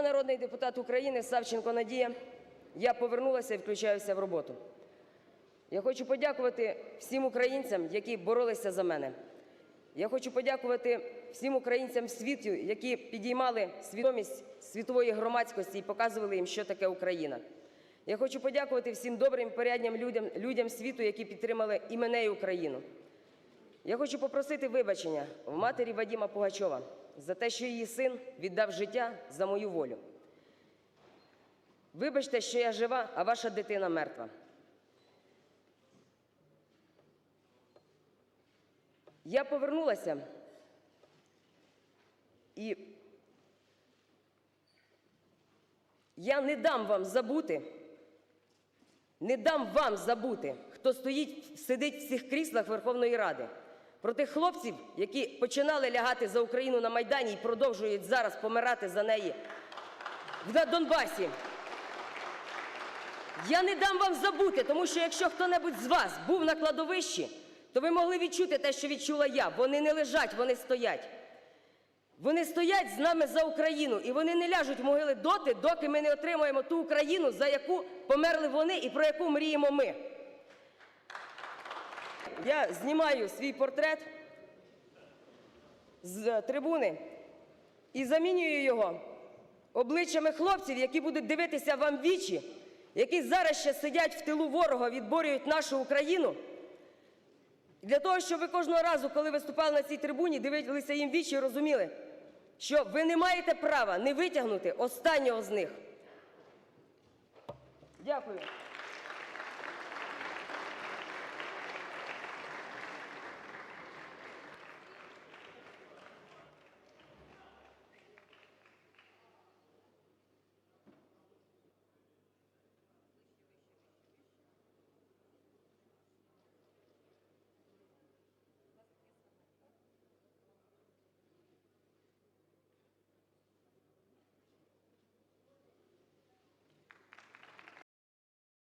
народний депутат України Савченко Надія. Я повернулася і включаюся в роботу. Я хочу подякувати всім українцям, які боролися за мене. Я хочу подякувати всім українцям світу, які підіймали свідомість світової громадськості і показували їм, що таке Україна. Я хочу подякувати всім добрим, порядним людям, людям світу, які підтримали і мене, і Україну. Я хочу попросити вибачення в матері Вадима Пугачова за те, що її син віддав життя за мою волю. Вибачте, що я жива, а ваша дитина мертва. Я повернулася і я не дам вам забути, не дам вам забути, хто стоїть, сидить в цих кріслах Верховної Ради. Про тих хлопців, які починали лягати за Україну на Майдані і продовжують зараз помирати за неї в Донбасі. Я не дам вам забути, тому що якщо хто-небудь з вас був на кладовищі, то ви могли відчути те, що відчула я. Вони не лежать, вони стоять. Вони стоять з нами за Україну, і вони не ляжуть в могили доти, доки ми не отримаємо ту Україну, за яку померли вони і про яку мріємо ми. Я знімаю свій портрет з трибуни і замінюю його обличчями хлопців, які будуть дивитися вам вічі, які зараз ще сидять в тилу ворога, відборюють нашу Україну. Для того, щоб ви кожного разу, коли виступали на цій трибуні, дивилися їм вічі і розуміли, що ви не маєте права не витягнути останнього з них. Дякую.